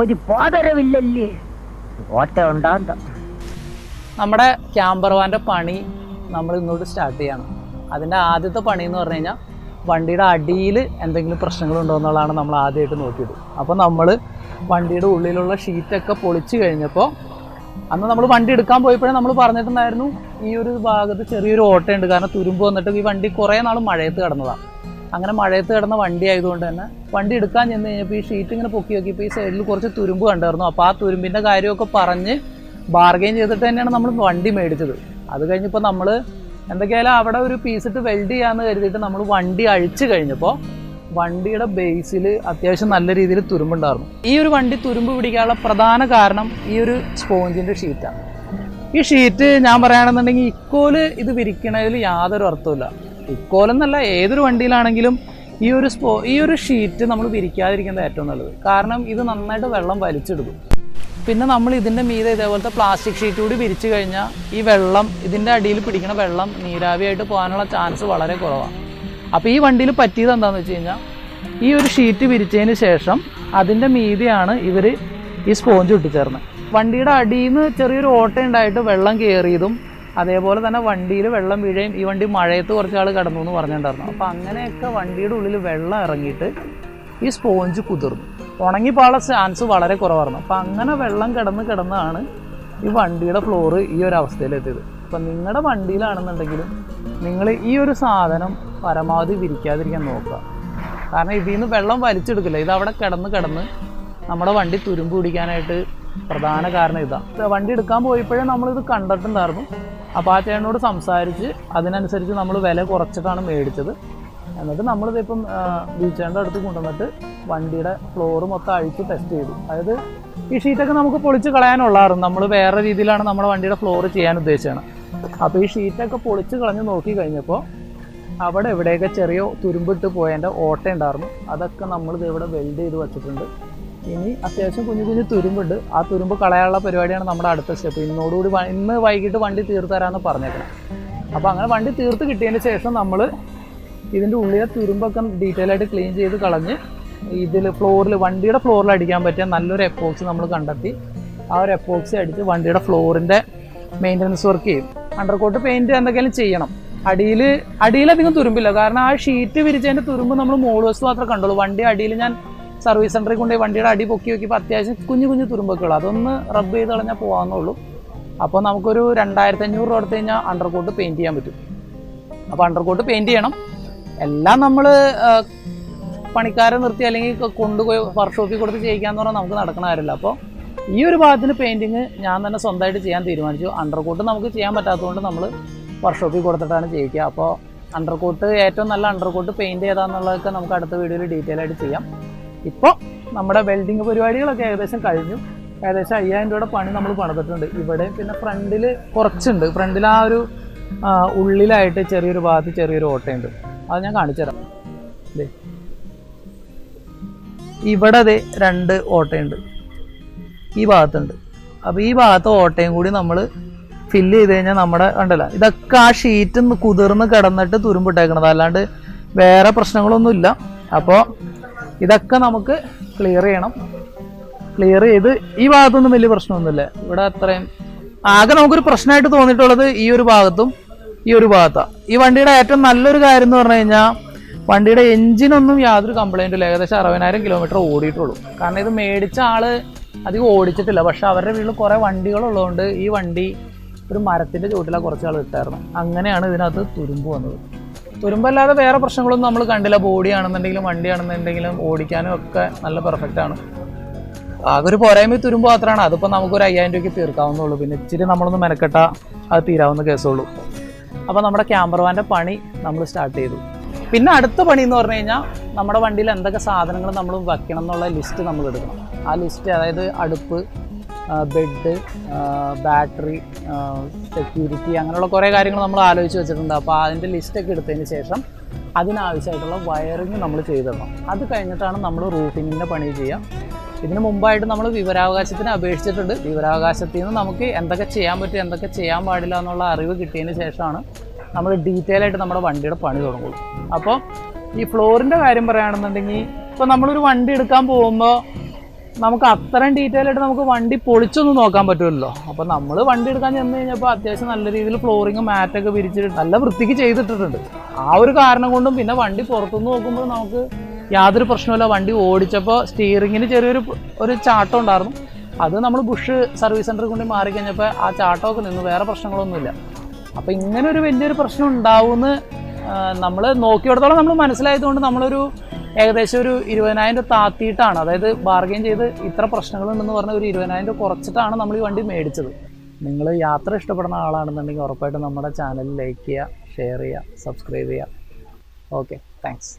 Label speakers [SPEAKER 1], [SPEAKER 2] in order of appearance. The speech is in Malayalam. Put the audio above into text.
[SPEAKER 1] ഒരു പോതരവില്ലല്ലേ? ഓട്ട ഉണ്ടാന്ത
[SPEAKER 2] നമ്മുടെ ക്യാമ്പർവാന്റെ പണി നമ്മൾ ഇന്നോട്ട് സ്റ്റാർട്ട് ചെയ്യണം. അതിന്റെ ആദ്യത്തെ പണി എന്ന് പറഞ്ഞു കഴിഞ്ഞാൽ വണ്ടിയുടെ അടിയിൽ എന്തെങ്കിലും പ്രശ്നങ്ങളുണ്ടോ എന്നുള്ളതാണ് നമ്മൾ ആദ്യമായിട്ട് നോക്കിയത്. അപ്പോൾ നമ്മൾ വണ്ടിയുടെ ഉള്ളിലുള്ള ഷീറ്റൊക്കെ പൊളിച്ചു കഴിഞ്ഞപ്പോൾ അന്ന് നമ്മൾ വണ്ടി എടുക്കാൻ പോയപ്പോഴേ നമ്മൾ പറഞ്ഞിട്ടുണ്ടായിരുന്നു ഈ ഒരു ഭാഗത്ത് ചെറിയൊരു ഓട്ടയുണ്ട്. കാരണം തുരുമ്പ് വന്നിട്ട് ഈ വണ്ടി കുറേ നാൾ മഴയത്ത് കിടന്നതാണ്. അങ്ങനെ മഴയത്ത് കിടന്ന വണ്ടി ആയതുകൊണ്ട് തന്നെ വണ്ടി എടുക്കാൻ ചെന്ന് കഴിഞ്ഞപ്പോൾ ഈ ഷീറ്റ് ഇങ്ങനെ പൊക്കി നോക്കിയപ്പോൾ ഈ സൈഡിൽ കുറച്ച് തുരുമ്പ് കണ്ടായിരുന്നു. അപ്പോൾ ആ തുരുമ്പിന്റെ കാര്യമൊക്കെ പറഞ്ഞ് ബാർഗെയിൻ ചെയ്തിട്ട് തന്നെയാണ് നമ്മൾ വണ്ടി മേടിച്ചത്. അത് കഴിഞ്ഞപ്പോൾ നമ്മൾ എന്തൊക്കെയായാലും അവിടെ ഒരു പീസ് ഇട്ട് വെൽഡ് ചെയ്യാമെന്ന് കരുതിയിട്ട് നമ്മൾ വണ്ടി അഴിച്ചു കഴിഞ്ഞപ്പോൾ വണ്ടിയുടെ ബേസിൽ അത്യാവശ്യം നല്ല രീതിയിൽ തുരുമ്പുണ്ടായിരുന്നു. ഈ ഒരു വണ്ടി തുരുമ്പ് പിടിക്കാനുള്ള പ്രധാന കാരണം ഈ ഒരു സ്പോഞ്ചിന്റെ ഷീറ്റാണ് ഈ ഷീറ്റ് ഞാൻ പറയുകയാണെന്നുണ്ടെങ്കിൽ ഇക്കോൽ ഇത് വിരിക്കണതിൽ യാതൊരു അർത്ഥമില്ല ഇക്കോലെന്നല്ല ഏതൊരു വണ്ടിയിലാണെങ്കിലും ഈ ഒരു സ്പോ ഈ ഒരു ഷീറ്റ് നമ്മൾ വിരിക്കാതിരിക്കുന്നത് ഏറ്റവും നല്ലത്. കാരണം ഇത് നന്നായിട്ട് വെള്ളം വലിച്ചെടുക്കും പിന്നെ നമ്മൾ ഇതിന്റെ മീതെ ഇതേപോലത്തെ പ്ലാസ്റ്റിക് ഷീറ്റ് കൂടി വിരിച്ചു കഴിഞ്ഞാൽ ഈ വെള്ളം ഇതിന്റെ അടിയിൽ പിടിക്കുന്ന വെള്ളം നീരാവിയായിട്ട് പോകാനുള്ള ചാൻസ് വളരെ കുറവാണ് അപ്പോൾ ഈ വണ്ടിയിൽ പറ്റിയത് എന്താണെന്ന് വെച്ച് കഴിഞ്ഞാൽ ഈ ഒരു ഷീറ്റ് വിരിച്ചതിന് ശേഷം അതിന്റെ മീതിയാണ് ഇവർ ഈ സ്പോഞ്ച് ഇട്ടിച്ചേർന്നത് വണ്ടിയുടെ അടിയിൽ നിന്ന് ചെറിയൊരു ഓട്ട ഉണ്ടായിട്ട് വെള്ളം കയറിയതും അതേപോലെ തന്നെ വണ്ടിയിൽ വെള്ളം വീഴുകയും ഈ വണ്ടി മഴയത്ത് കുറച്ച് കടന്നു എന്ന് പറഞ്ഞിട്ടുണ്ടായിരുന്നു. അപ്പോൾ അങ്ങനെയൊക്കെ വണ്ടിയുടെ ഉള്ളിൽ വെള്ളം ഇറങ്ങിയിട്ട് ഈ സ്പോഞ്ച് കുതിർന്നു. ഉണങ്ങിപ്പോകാനുള്ള ചാൻസ് വളരെ കുറവായിരുന്നു. അപ്പം അങ്ങനെ വെള്ളം കിടന്ന് കിടന്നാണ് ഈ വണ്ടിയുടെ ഫ്ലോറ് ഈ ഒരു അവസ്ഥയിലെത്തിയത്. അപ്പം നിങ്ങളുടെ വണ്ടിയിലാണെന്നുണ്ടെങ്കിലും നിങ്ങൾ ഈ ഒരു സാധനം പരമാവധി വിരിക്കാതിരിക്കാൻ നോക്കുക. കാരണം ഇതിൽ നിന്ന് വെള്ളം വലിച്ചെടുക്കില്ല. ഇത് അവിടെ കിടന്ന് കിടന്ന് നമ്മുടെ വണ്ടി തുരുമ്പ് പിടിക്കാനായിട്ട് പ്രധാന കാരണം ഇതാണ് വണ്ടി എടുക്കാൻ പോയപ്പോഴേ നമ്മളിത് കണ്ടിട്ടുണ്ടായിരുന്നു. അപ്പോൾ ആ ചേട്ടനോട് സംസാരിച്ച് അതിനനുസരിച്ച് നമ്മൾ വില കുറച്ചിട്ടാണ് മേടിച്ചത്. എന്നിട്ട് നമ്മളിതിപ്പം ബീച്ചേന്റെ അടുത്ത് കൊണ്ടുവന്നിട്ട് വണ്ടിയുടെ ഫ്ലോറ് മൊത്തം അഴിച്ച് ടെസ്റ്റ് ചെയ്തു. അതായത് ഈ ഷീറ്റൊക്കെ നമുക്ക് പൊളിച്ച് കളയാനുള്ളായിരുന്നു. നമ്മൾ വേറെ രീതിയിലാണ് നമ്മുടെ വണ്ടിയുടെ ഫ്ലോറ് ചെയ്യാൻ ഉദ്ദേശിച്ചത്. അപ്പോൾ ഈ ഷീറ്റൊക്കെ പൊളിച്ച് കളഞ്ഞ് നോക്കി കഴിഞ്ഞപ്പോൾ അവിടെ എവിടെയൊക്കെ ചെറിയ തുരുമ്പിട്ട് പോയതിന്റെ ഓട്ട ഉണ്ടായിരുന്നു അതൊക്കെ നമ്മളിത് ഇവിടെ വെൽഡ് ചെയ്ത് വെച്ചിട്ടുണ്ട്. ഇനി അത്യാവശ്യം കുഞ്ഞു കുഞ്ഞു തുരുമ്പുണ്ട്. ആ തുരുമ്പ് കളയാനുള്ള പരിപാടിയാണ് നമ്മുടെ അടുത്ത സ്റ്റെപ്പ്. ഇന്നോടുകൂടി ഇന്ന് വൈകിട്ട് വണ്ടി തീർത്ത് തരാമെന്ന് പറഞ്ഞേക്കണം. അപ്പോൾ അങ്ങനെ വണ്ടി തീർത്ത് കിട്ടിയതിന് ശേഷം നമ്മൾ ഇതിന്റെ ഉള്ളിലെ തുരുമ്പൊക്കെ ഡീറ്റെയിൽ ആയിട്ട് ക്ലീൻ ചെയ്ത് കളഞ്ഞ് ഇതിൽ ഫ്ലോറിൽ വണ്ടിയുടെ ഫ്ലോറിൽ അടിക്കാൻ പറ്റിയ നല്ലൊരു എപ്പോക്സ് നമ്മൾ കണ്ടെത്തി. ആ ഒരു എപ്പോക്സ് അടിച്ച് വണ്ടിയുടെ ഫ്ലോറിന്റെ മെയിന്റനൻസ് വർക്ക് ചെയ്യും അണ്ടർകോട്ട് പെയിന്റ് എന്തെങ്കിലും ചെയ്യണം. അടിയിൽ അടിയിലധികം തുരുമ്പില്ല. കാരണം ആ ഷീറ്റ് വിരിച്ചതിന്റെ തുരുമ്പ് നമ്മൾ മോൾ വശത്ത് മാത്രമേ കണ്ടുള്ളൂ. വണ്ടി അടിയിൽ ഞാൻ സർവീസ് സെന്ററിൽ കൊണ്ടുപോയി വണ്ടിയുടെ അടി പൊക്കി നോക്കിയപ്പോൾ അത്യാവശ്യം കുഞ്ഞു കുഞ്ഞു തുരുമ്പൊക്കെ ഉള്ളൂ അതൊന്ന് റബ്ബ് ചെയ്ത് കളഞ്ഞാൽ പോകാമെന്നുള്ളൂ അപ്പോൾ നമുക്കൊരു രണ്ടായിരത്തി അഞ്ഞൂറ് രൂപ എടുത്തു കഴിഞ്ഞാൽ അണ്ടർകോട്ട് പെയിന്റ് ചെയ്യാൻ പറ്റും. അപ്പോൾ അണ്ടർകോട്ട് പെയിന്റ് ചെയ്യണം. എല്ലാം നമ്മൾ പണിക്കാരെ നിർത്തി അല്ലെങ്കിൽ കൊണ്ടുപോയി വർക്ക്ഷോപ്പിൽ കൊടുത്ത് ചെയ്യിക്കാന്ന് പറഞ്ഞാൽ നമുക്ക് നടക്കുന്ന കാര്യമില്ല. അപ്പോൾ ഈ ഒരു ഭാഗത്തിന് പെയിന്റിങ് ഞാൻ തന്നെ സ്വന്തമായിട്ട് ചെയ്യാൻ തീരുമാനിച്ചു. അണ്ടർകോട്ട് നമുക്ക് ചെയ്യാൻ പറ്റാത്തതുകൊണ്ട് നമ്മൾ വർക്ക്ഷോപ്പിൽ കൊടുത്തിട്ടാണ് ചെയ്യിക്കുക. അപ്പോൾ അണ്ടർകോട്ട് ഏറ്റവും നല്ല അണ്ടർകോട്ട് പെയിന്റ് ചെയ്താന്നുള്ളതൊക്കെ നമുക്ക് അടുത്ത വീഡിയോയിൽ ഡീറ്റെയിൽ ആയിട്ട് ചെയ്യാം. ഇപ്പോൾ നമ്മുടെ വെൽഡിങ് പരിപാടികളൊക്കെ ഏകദേശം കഴിഞ്ഞു. ഏകദേശം അയ്യായിരം രൂപയുടെ പണി നമ്മൾ പണിതിട്ടുണ്ട്. ഇവിടെ പിന്നെ ഫ്രണ്ടിൽ കുറച്ചുണ്ട്. ഫ്രണ്ടിൽ ആ ഒരു ഉള്ളിലായിട്ട് ചെറിയൊരു ഭാഗത്ത് ചെറിയൊരു ഓട്ടയുണ്ട്. അത് ഞാൻ കാണിച്ചു തരാം. ദേ. ഇവിടെ അതെ രണ്ട് ഓട്ടയുണ്ട്. ഈ ഭാഗത്തുണ്ട്. അപ്പോൾ ഈ ഭാഗത്തെ ഓട്ടയും കൂടി നമ്മൾ ഫില്ല് ചെയ്ത് കഴിഞ്ഞാൽ നമ്മുടെ ഉണ്ടല്ലോ ഇതൊക്കെ ആ ഷീറ്റ് കുതിർന്ന് കിടന്നിട്ട് തുരുമ്പിട്ടേക്കണത്. അല്ലാണ്ട് വേറെ പ്രശ്നങ്ങളൊന്നുമില്ല. അപ്പോൾ ഇതൊക്കെ നമുക്ക് ക്ലിയർ ചെയ്യണം. ക്ലിയർ ചെയ്ത് ഈ ഭാഗത്തൊന്നും വലിയ പ്രശ്നമൊന്നുമില്ല. ഇവിടെ അത്രയും ആകെ നമുക്കൊരു പ്രശ്നമായിട്ട് തോന്നിയിട്ടുള്ളത് ഈ ഒരു ഭാഗത്തും ഈ ഒരു ഭാഗത്താണ് ഈ വണ്ടിയുടെ ഏറ്റവും നല്ലൊരു കാര്യം എന്ന് പറഞ്ഞു കഴിഞ്ഞാൽ വണ്ടിയുടെ എഞ്ചിനൊന്നും യാതൊരു കംപ്ലൈന്റും ഇല്ല. ഏകദേശം അറുപതിനായിരം കിലോമീറ്റർ ഓടിയിട്ടുള്ളൂ. കാരണം ഇത് മേടിച്ച ആൾ അധികം ഓടിച്ചിട്ടില്ല. പക്ഷെ അവരുടെ വീട്ടിൽ കുറേ വണ്ടികളുള്ളതുകൊണ്ട് ഈ വണ്ടി ഒരു മരത്തിന്റെ ചുവട്ടിലാണ് കുറച്ച് ആൾ ഇട്ടായിരുന്നു. അങ്ങനെയാണ് ഇതിനകത്ത് തുരുമ്പ് വന്നത്. തുരുമ്പല്ലാതെ വേറെ പ്രശ്നങ്ങളൊന്നും നമ്മൾ കണ്ടില്ല. ബോഡി ആണെന്നുണ്ടെങ്കിലും വണ്ടി ആണെന്നുണ്ടെങ്കിലും ഓടിക്കാനും ഒക്കെ നല്ല പെർഫെക്റ്റ് ആണ്. ആകെ ഒരു പോരായ്മ തുരുമ്പ് മാത്രമാണ്. അതിപ്പോൾ നമുക്കൊരു അയ്യായിരം രൂപയ്ക്ക് തീർക്കാവുന്നുള്ളൂ പിന്നെ ഇച്ചിരി നമ്മളൊന്ന് മെനക്കെട്ട അത് തീരാവുന്ന കേസുള്ളൂ. അപ്പോൾ നമ്മുടെ ക്യാമറമാന്റെ പണി നമ്മൾ സ്റ്റാർട്ട് ചെയ്തു. പിന്നെ അടുത്ത പണി എന്ന് പറഞ്ഞു കഴിഞ്ഞാൽ നമ്മുടെ വണ്ടിയിൽ എന്തൊക്കെ സാധനങ്ങൾ നമ്മൾ വയ്ക്കണം എന്നുള്ള ലിസ്റ്റ് നമ്മൾ എടുക്കണം. ആ ലിസ്റ്റ് അതായത് അടുപ്പ് ബെഡ് ബാറ്ററി സെക്യൂരിറ്റി അങ്ങനെയുള്ള കുറേ കാര്യങ്ങൾ നമ്മൾ ആലോചിച്ച് വെച്ചിട്ടുണ്ട്. അപ്പോൾ അതിന്റെ ലിസ്റ്റൊക്കെ എടുത്തതിന് ശേഷം അതിനാവശ്യമായിട്ടുള്ള വയറിങ് നമ്മൾ ചെയ്തിടണം. അത് കഴിഞ്ഞിട്ടാണ് നമ്മൾ റൂഫിങ്ങിന്റെ പണി ചെയ്യുക ഇതിനു മുമ്പായിട്ട് നമ്മൾ വിവരാവകാശത്തിന് അപേക്ഷിച്ചിട്ടുണ്ട്. വിവരാവകാശത്തിൽ നിന്ന് നമുക്ക് എന്തൊക്കെ ചെയ്യാൻ പറ്റും എന്തൊക്കെ ചെയ്യാൻ പാടില്ല എന്നുള്ള അറിവ് കിട്ടിയതിന് ശേഷമാണ് നമ്മൾ ഡീറ്റെയിൽ ആയിട്ട് നമ്മുടെ വണ്ടിയുടെ പണി തുടങ്ങുള്ളൂ അപ്പോൾ ഈ ഫ്ലോറിന്റെ കാര്യം പറയുകയാണെന്നുണ്ടെങ്കിൽ ഇപ്പോൾ നമ്മളൊരു വണ്ടി എടുക്കാൻ പോകുമ്പോൾ നമുക്ക് അത്രയും ഡീറ്റെയിൽ ആയിട്ട് നമുക്ക് വണ്ടി പൊളിച്ചൊന്നും നോക്കാൻ പറ്റുമല്ലോ. അപ്പോൾ നമ്മൾ വണ്ടി എടുക്കാൻ ചെന്ന് കഴിഞ്ഞപ്പോൾ അത്യാവശ്യം നല്ല രീതിയിൽ ഫ്ലോറിങ് മാറ്റൊക്കെ വിരിച്ചിട്ട് നല്ല വൃത്തിക്ക് ചെയ്തിട്ടിട്ടുണ്ട്. ആ ഒരു കാരണം കൊണ്ടും പിന്നെ വണ്ടി പുറത്തുനിന്ന് നോക്കുമ്പോൾ നമുക്ക് യാതൊരു പ്രശ്നമില്ല വണ്ടി ഓടിച്ചപ്പോൾ സ്റ്റിയറിങ്ങിന് ചെറിയൊരു ഒരു ചാട്ടം ഉണ്ടായിരുന്നു. അത് നമ്മൾ ബുഷ് സർവീസ് സെന്ററിൽ കൊണ്ട് മാറി കഴിഞ്ഞപ്പോൾ ആ ചാട്ടമൊക്കെ നിന്ന് വേറെ പ്രശ്നങ്ങളൊന്നുമില്ല. അപ്പോൾ ഇങ്ങനെ ഒരു വലിയൊരു പ്രശ്നം ഉണ്ടാവുമെന്ന് നമ്മൾ നോക്കിയെടുത്തോളം നമ്മൾ മനസ്സിലായതുകൊണ്ട് നമ്മളൊരു ഏകദേശം ഒരു ഇരുപതിനായിരം രൂപ താത്തിയിട്ടാണ്. അതായത് ബാർഗെയിൻ ചെയ്ത് ഇത്ര പ്രശ്നങ്ങളുണ്ടെന്ന് പറഞ്ഞ ഒരു ഇരുപതിനായിരം രൂപ കുറച്ചിട്ടാണ് നമ്മൾ ഈ വണ്ടി മേടിച്ചത്. നിങ്ങൾ യാത്ര ഇഷ്ടപ്പെടുന്ന ആളാണെന്നുണ്ടെങ്കിൽ ഉറപ്പായിട്ടും നമ്മുടെ ചാനൽ ലൈക്ക് ചെയ്യുക ഷെയർ ചെയ്യുക സബ്സ്ക്രൈബ് ചെയ്യുക. Okay thanks